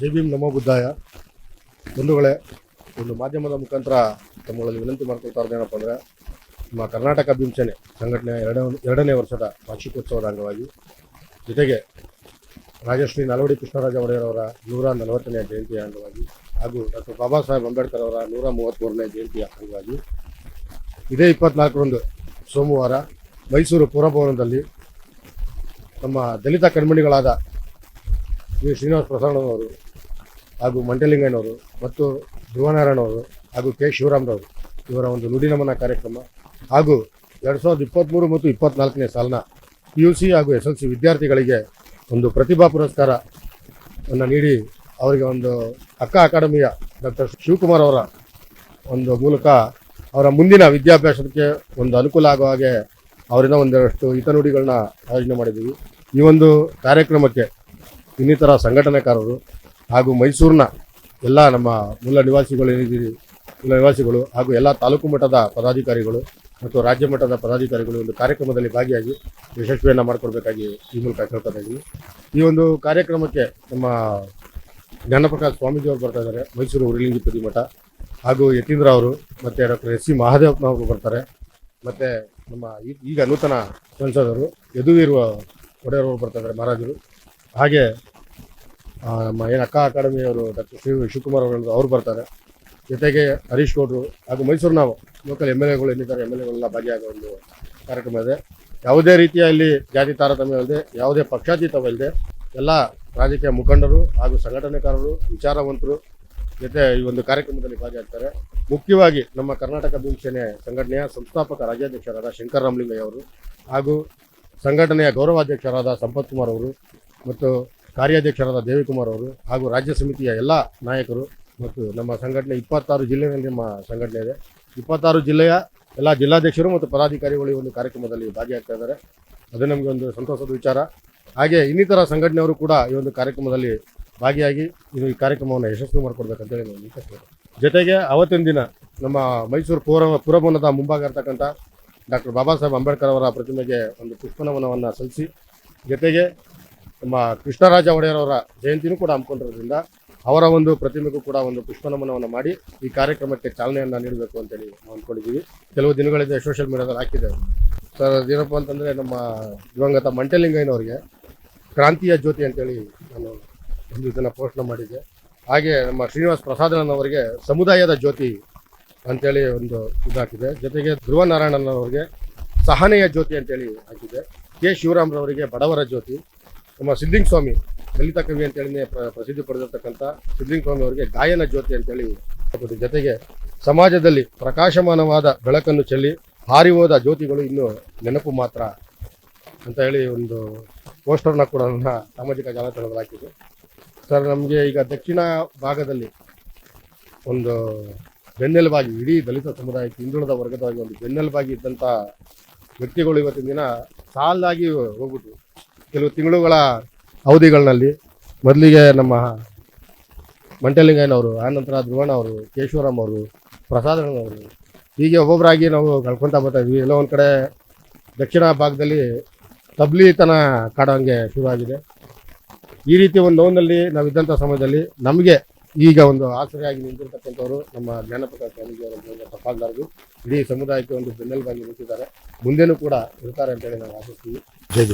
ಜೈ ಭೀಮ್ ನಮೋ ಬುದ್ಧಾಯ ಬಂಧುಗಳೇ, ಒಂದು ಮಾಧ್ಯಮದ ಮುಖಾಂತರ ತಮ್ಮಗಳಲ್ಲಿ ವಿನಂತಿ ಮಾಡ್ಕೊಳ್ತಾ ಇರೋದು ಏನಪ್ಪ ಅಂದರೆ, ನಮ್ಮ ಕರ್ನಾಟಕ ಭೀಮಸೇನೆ ಸಂಘಟನೆ ಎರಡನೇ ಎರಡನೇ ವರ್ಷದ ವಾರ್ಷಿಕೋತ್ಸವದ ಅಂಗವಾಗಿ, ಜೊತೆಗೆ ರಾಜಶ್ರೀ ನಲವಡಿ ಕೃಷ್ಣರಾಜ ಒಡೆಯರ್ ಅವರ ನೂರ ನಲವತ್ತನೇ ಜಯಂತಿಯ ಅಂಗವಾಗಿ ಹಾಗೂ ಡಾಕ್ಟರ್ ಬಾಬಾ ಸಾಹೇಬ್ ಅಂಬೇಡ್ಕರ್ ಅವರ ನೂರ ಮೂವತ್ತ್ಮೂರನೇ ಜಯಂತಿಯ ಅಂಗವಾಗಿ, ಇದೇ ಇಪ್ಪತ್ನಾಲ್ಕರಂದು ಸೋಮವಾರ ಮೈಸೂರು ಪುರಭವನದಲ್ಲಿ ನಮ್ಮ ದಲಿತ ಕಣ್ಮಣಿಗಳಾದ ಶ್ರೀ ಶ್ರೀನಿವಾಸ ಪ್ರಸನ್ನವರು ಹಾಗೂ ಮಂಟಲಿಂಗಣ್ಣವರು ಮತ್ತು ಧ್ರುವನಾರಾಯಣವರು ಹಾಗೂ ಕೆ. ಶಿವರಾಮ್ರವರು ಇವರ ಒಂದು ನುಡಿನಮನ ಕಾರ್ಯಕ್ರಮ ಹಾಗೂ ಎರಡು ಸಾವಿರದ ಇಪ್ಪತ್ತ್ಮೂರು ಮತ್ತು ಇಪ್ಪತ್ನಾಲ್ಕನೇ ಸಾಲಿನ ಪಿ ಯು ಸಿ ಹಾಗೂ ಎಸ್ ಎಲ್ ಸಿ ವಿದ್ಯಾರ್ಥಿಗಳಿಗೆ ಒಂದು ಪ್ರತಿಭಾ ಪುರಸ್ಕಾರವನ್ನು ನೀಡಿ ಅವರಿಗೆ ಒಂದು ಅಕ್ಕ ಅಕಾಡೆಮಿಯ ಡಾಕ್ಟರ್ ಶಿವಕುಮಾರ್ ಅವರ ಒಂದು ಮೂಲಕ ಅವರ ಮುಂದಿನ ವಿದ್ಯಾಭ್ಯಾಸಕ್ಕೆ ಒಂದು ಅನುಕೂಲ ಆಗುವ ಹಾಗೆ ಅವರಿಂದ ಒಂದಷ್ಟು ಹಿತನುಡಿಗಳನ್ನ ಆಯೋಜನೆ ಮಾಡಿದ್ದೀವಿ. ಈ ಒಂದು ಕಾರ್ಯಕ್ರಮಕ್ಕೆ ಇನ್ನಿತರ ಸಂಘಟನೆಕಾರರು ಹಾಗೂ ಮೈಸೂರಿನ ಎಲ್ಲ ನಮ್ಮ ಮೂಲ ನಿವಾಸಿಗಳು ಏನಿದ್ದೀರಿ, ಮೂಲ ನಿವಾಸಿಗಳು ಹಾಗೂ ಎಲ್ಲ ತಾಲೂಕು ಮಟ್ಟದ ಪದಾಧಿಕಾರಿಗಳು ಮತ್ತು ರಾಜ್ಯ ಮಟ್ಟದ ಪದಾಧಿಕಾರಿಗಳು ಒಂದು ಕಾರ್ಯಕ್ರಮದಲ್ಲಿ ಭಾಗಿಯಾಗಿ ಯಶಸ್ವಿಯನ್ನು ಮಾಡಿಕೊಡ್ಬೇಕಾಗಿ ಈ ಮೂಲಕ ಕೇಳ್ಕೊತಾ ಇದ್ದೀವಿ ಈ ಒಂದು ಕಾರ್ಯಕ್ರಮಕ್ಕೆ ನಮ್ಮ ಜ್ಞಾನಪ್ರಕಾಶ್ ಸ್ವಾಮೀಜಿಯವರು ಬರ್ತಾ ಇದ್ದಾರೆ, ಮೈಸೂರು ಉರಿಲಿಂಗಿಪತಿ ಮಠ ಹಾಗೂ ಯತೀಂದ್ರ ಅವರು ಮತ್ತು ಡಾಕ್ಟರ್ ಎಸ್ ಸಿ ಮಹಾದೇವಪ್ಪನವರು ಬರ್ತಾರೆ. ಮತ್ತು ನಮ್ಮ ಈಗ ನೂತನ ಸಂಸದರು ಯದುವೀರ್ ಒಡೆಯರವರು ಬರ್ತಾ ಇದ್ದಾರೆ, ಮಹಾರಾಜರು. ಹಾಗೆ ಏನು ಅಕ್ಕ ಅಕಾಡೆಮಿಯವರು ಡಾಕ್ಟರ್ ಶ್ರೀ ಶಿವಕುಮಾರ್ ಅವರು ಅವ್ರು ಬರ್ತಾರೆ. ಜೊತೆಗೆ ಹರೀಶ್ ಗೌಡ್ರು ಹಾಗೂ ಮೈಸೂರು ನಾವು ಲೋಕಲ್ ಎಂ ಎಲ್ ಎಗಳು ಏನಿದ್ದಾರೆ ಎಂ ಎಲ್ ಎಗಳೆಲ್ಲ ಭಾಗಿಯಾಗೋ ಒಂದು ಕಾರ್ಯಕ್ರಮ ಇದೆ. ಯಾವುದೇ ರೀತಿಯ ಇಲ್ಲಿ ಜಾತಿ ತಾರತಮ್ಯ ಇಲ್ಲದೆ, ಯಾವುದೇ ಪಕ್ಷಾತೀತವಿಲ್ಲದೆ ಎಲ್ಲ ರಾಜಕೀಯ ಮುಖಂಡರು ಹಾಗೂ ಸಂಘಟನೆಕಾರರು, ವಿಚಾರವಂತರು ಜೊತೆ ಈ ಒಂದು ಕಾರ್ಯಕ್ರಮದಲ್ಲಿ ಭಾಗಿಯಾಗ್ತಾರೆ. ಮುಖ್ಯವಾಗಿ ನಮ್ಮ ಕರ್ನಾಟಕ ಭೀಮಸೇನೆ ಸಂಘಟನೆಯ ಸಂಸ್ಥಾಪಕ ರಾಜ್ಯಾಧ್ಯಕ್ಷರಾದ ಶಂಕರ್ ರಾಮಲಿಂಗಯ್ಯ ಅವರು ಹಾಗೂ ಸಂಘಟನೆಯ ಗೌರವಾಧ್ಯಕ್ಷರಾದ ಸಂಪತ್ ಕುಮಾರ್ ಅವರು ಮತ್ತು ಕಾರ್ಯಾಧ್ಯಕ್ಷರಾದ ದೇವಿಕುಮಾರ್ ಅವರು ಹಾಗೂ ರಾಜ್ಯ ಸಮಿತಿಯ ಎಲ್ಲ ನಾಯಕರು ಮತ್ತು ನಮ್ಮ ಸಂಘಟನೆ ಇಪ್ಪತ್ತಾರು ಜಿಲ್ಲೆಯಲ್ಲಿ ನಮ್ಮ ಸಂಘಟನೆ ಇದೆ. ಇಪ್ಪತ್ತಾರು ಜಿಲ್ಲೆಯ ಎಲ್ಲ ಜಿಲ್ಲಾಧ್ಯಕ್ಷರು ಮತ್ತು ಪದಾಧಿಕಾರಿಗಳು ಈ ಒಂದು ಕಾರ್ಯಕ್ರಮದಲ್ಲಿ ಭಾಗಿಯಾಗ್ತಾ ಇದ್ದಾರೆ. ಅದು ನಮಗೆ ಒಂದು ಸಂತೋಷದ ವಿಚಾರ. ಹಾಗೆ ಇನ್ನಿತರ ಸಂಘಟನೆಯವರು ಕೂಡ ಈ ಒಂದು ಕಾರ್ಯಕ್ರಮದಲ್ಲಿ ಭಾಗಿಯಾಗಿ ಇದು ಈ ಕಾರ್ಯಕ್ರಮವನ್ನು ಯಶಸ್ವಿ ಮಾಡಿಕೊಡ್ಬೇಕಂತೇಳಿ ನಾನು ವಿನಂತಿಸ್ತೇನೆ ಜೊತೆಗೆ ಅವತ್ತಿನ ದಿನ ನಮ್ಮ ಮೈಸೂರು ಪುರ ಪುರಭವನದ ಮುಂಭಾಗ ಇರ್ತಕ್ಕಂಥ ಡಾಕ್ಟರ್ ಬಾಬಾ ಸಾಹೇಬ್ ಅಂಬೇಡ್ಕರ್ ಅವರ ಪ್ರತಿಮೆಗೆ ಒಂದು ಪುಷ್ಪನಮನವನ್ನು ಸಲ್ಲಿಸಿ, ಜೊತೆಗೆ ನಮ್ಮ ಕೃಷ್ಣರಾಜ ಒಡೆಯರ್ ಅವರ ಜಯಂತಿನೂ ಕೂಡ ಹಮ್ಮಿಕೊಂಡಿರೋದ್ರಿಂದ ಅವರ ಒಂದು ಪ್ರತಿಮೆಗೂ ಕೂಡ ಒಂದು ಪುಷ್ಪನಮನವನ್ನು ಮಾಡಿ ಈ ಕಾರ್ಯಕ್ರಮಕ್ಕೆ ಚಾಲನೆಯನ್ನು ನೀಡಬೇಕು ಅಂತೇಳಿ ಅಂದ್ಕೊಂಡಿದ್ದೀವಿ ಕೆಲವು ದಿನಗಳಿಂದ ಸೋಷಿಯಲ್ ಮೀಡಿಯಾದಲ್ಲಿ ಹಾಕಿದ್ದೇವೆ ಸರ್ ಏನಪ್ಪ ಅಂತಂದರೆ ನಮ್ಮ ದಿವಂಗತ ಮಂಟಲಿಂಗಯ್ಯನವರಿಗೆ ಕ್ರಾಂತಿಯ ಜ್ಯೋತಿ ಅಂತೇಳಿ ನಾನು ಒಂದು ಇದನ್ನು ಪೋಷಣೆ ಮಾಡಿದ್ದೆ. ಹಾಗೆ ನಮ್ಮ ಶ್ರೀನಿವಾಸ್ ಪ್ರಸಾದನವರಿಗೆ ಸಮುದಾಯದ ಜ್ಯೋತಿ ಅಂತೇಳಿ ಒಂದು ಇದಾಕಿದೆ ಜೊತೆಗೆ ಧ್ರುವ ನಾರಾಯಣನವರಿಗೆ ಸಹನೆಯ ಜ್ಯೋತಿ ಅಂತೇಳಿ ಹಾಕಿದೆ. ಕೆ ಶಿವರಾಮ್ರವರಿಗೆ ಬಡವರ ಜ್ಯೋತಿ. ನಮ್ಮ ಸಿದ್ಲಿಂಗ ಸ್ವಾಮಿ ದಲಿತ ಕವಿ ಅಂತೇಳಿ ಪ್ರ- ಪ್ರಸಿದ್ಧಿ ಪಡೆದಿರ್ತಕ್ಕಂಥ ಸಿದ್ಲಿಂಗ ಸ್ವಾಮಿ ಅವರಿಗೆ ಗಾಯನ ಜ್ಯೋತಿ ಅಂತೇಳಿ. ಜೊತೆಗೆ ಸಮಾಜದಲ್ಲಿ ಪ್ರಕಾಶಮಾನವಾದ ಬೆಳಕನ್ನು ಚೆಲ್ಲಿ ಹಾರಿ ಹೋದ ಜ್ಯೋತಿಗಳು ಇನ್ನು ನೆನಪು ಮಾತ್ರ ಅಂತ ಹೇಳಿ ಒಂದು ಪೋಸ್ಟರ್ನ ಕೂಡ ನನ್ನ ಸಾಮಾಜಿಕ ಜಾಲತಾಣದಲ್ಲಿ ಹಾಕಿದೆ ಸರ್, ನಮಗೆ ಈಗ ದಕ್ಷಿಣ ಭಾಗದಲ್ಲಿ ಒಂದು ಬೆನ್ನೆಲುಬಾಗಿ, ಇಡೀ ದಲಿತ ಸಮುದಾಯಕ್ಕೆ ಹಿಂದುಳಿದ ವರ್ಗದವಾಗಿ ಒಂದು ಬೆನ್ನೆಲುಬಾಗಿ ಇದ್ದಂಥ ವ್ಯಕ್ತಿಗಳು ಇವತ್ತಿನ ದಿನ ಸಾಲಾಗಿ ಹೋಗ್ಬಿಟ್ರು ಕೆಲವು ತಿಂಗಳುಗಳ ಅವಧಿಗಳಲ್ಲಿ ಮೊದಲಿಗೆ ನಮ್ಮ ಮಂಟಲಿಂಗಯ್ಯನವರು ಆನಂತರ ಧ್ರುವಣ್ಣ ಅವರು, ಕೇಶವರಾಮ್ ಅವರು ಪ್ರಸಾದಣ್ಣನವರು ಹೀಗೆ ಒಬ್ಬೊಬ್ಬರಾಗಿ ನಾವು ಕಳ್ಕೊತಾ ಬರ್ತಾ ಇದ್ವಿ. ಎಲ್ಲೋ ಒಂದು ಕಡೆ ದಕ್ಷಿಣ ಭಾಗದಲ್ಲಿ ತಬ್ಲಿತನ ಕಾಡೋಂಗೆ ಶುರುವಾಗಿದೆ ಈ ರೀತಿ ಒಂದು ನೋವಿನಲ್ಲಿ ನಾವಿದ್ದಂಥ ಸಮಯದಲ್ಲಿ ನಮಗೆ ಈಗ ಒಂದು ಆಸರೆಯಾಗಿ ನಿಂತಿರ್ತಕ್ಕಂಥವ್ರು ನಮ್ಮ ಜ್ಞಾನಪ್ರಕಾಶ ಸ್ವಾಮೀಜಿಯವರ ತಪ್ಪಾಗಲಾರದು. ಇಡೀ ಸಮುದಾಯಕ್ಕೆ ಒಂದು ಬೆನ್ನೆಲುಬಾಗಿ ನಿಂತಿದ್ದಾರೆ. ಮುಂದೆನೂ ಕೂಡ ಇರ್ತಾರೆ ಅಂತೇಳಿ ನಾವು ಆಶಿಸ್ತೀವಿ. ಜೈ